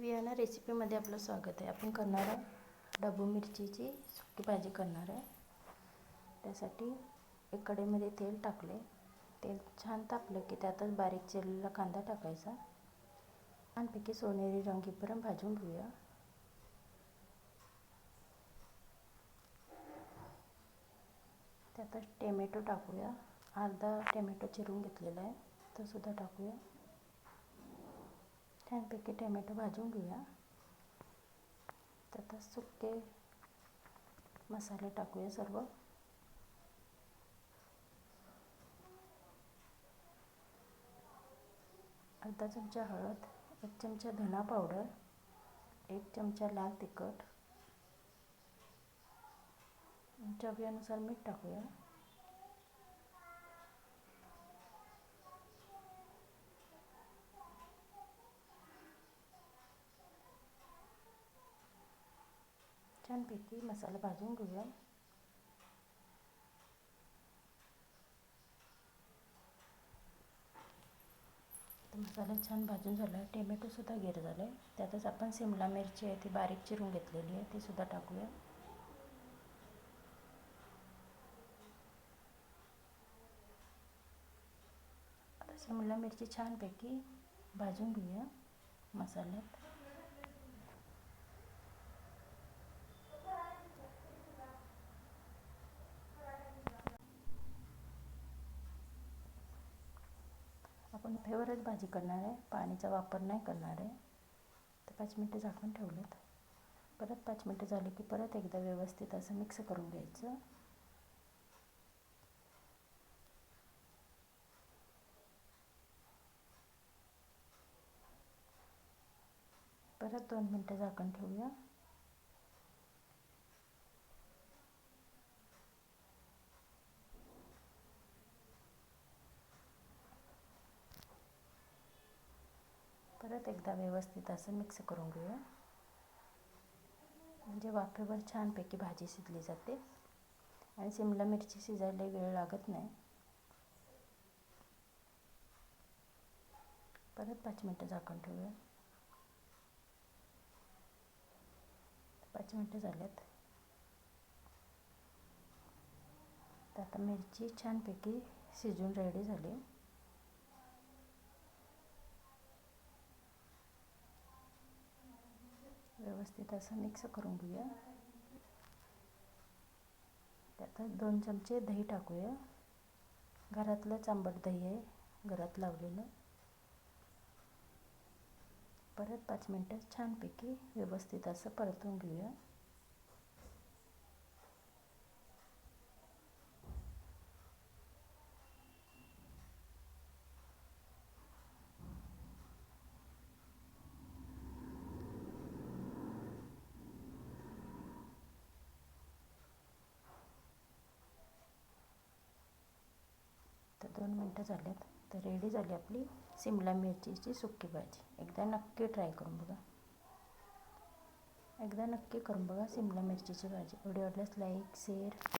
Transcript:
Vienna रेसिपीमध्ये आपलं स्वागत आहे. आपण करणार आहे डबू मिरचीची सुकी भाजी करणार आहे. त्यासाठी एक कढईमध्ये तेल टाकले. तेल छान तापलं की त्यातच बारीक चिरलेला कांदा टाकायचा. छानपैकी सोनेरी रंगीपर्यंत भाजून घेऊया. त्यातच टेमॅटो टाकूया. अर्धा टेमॅटो चिरून घेतलेला आहे. तो सुद्धा टाकूया. छानपैकी टोमॅटो भाजून घेऊया त्यात सुके मसाले टाकूया सर्व. अर्धा चमचा हळद एक चमचा धना पावडर एक चमचा लाल तिखट. चवीनुसार मीठ टाकूया. छानपैकी मसाला भाजून घेऊया. मसाला छान भाजून झाला आहे टोमॅटोसुद्धा गिर झालं आहे त्यातच आपण शिमला मिरची आहे ती बारीक चिरून घेतलेली आहे ती सुद्धा टाकूया. आता शिमला मिरची छानपैकी भाजून घेऊया मसाल्यात. आपण फेवरच भाजी करणार आहे. पाणीचा वापर नाही करणार आहे. तर पाच मिनटं झाकून ठेवलेत. परत पाच मिनटं झाली की परत एकदा व्यवस्थित असं मिक्स करून घ्यायचं. परत दोन मिनटं झाकण ठेवूया. परत एकदा व्यवस्थित असं मिक्स करून घेऊया. म्हणजे वाफेवर छानपैकी भाजी शिजली जाते. आणि शिमला मिरची शिजायला वेळ लागत नाही. परत पाच मिनटं झाकण ठेवूया. पाच मिनटं झाल्यात. तर आता मिरची छानपैकी शिजून रेडी झाली. व्यवस्थित असं मिक्स करून घेऊया. त्यात दोन चमचे दही टाकूया. घरातलं चांबट दही आहे घरात लावलेलं. परत पाच मिनटं छानपैकी व्यवस्थित असं परतून घेऊया. दोन मिनटं झाल्यात तर रेडी झाली आपली शिमला मिरचीची सुकी भाजी. एकदा नक्की ट्राय करून बघा. एकदा नक्की करून बघा शिमला मिरचीची भाजी. व्हिडिओ आवडल्यास लाईक शेअर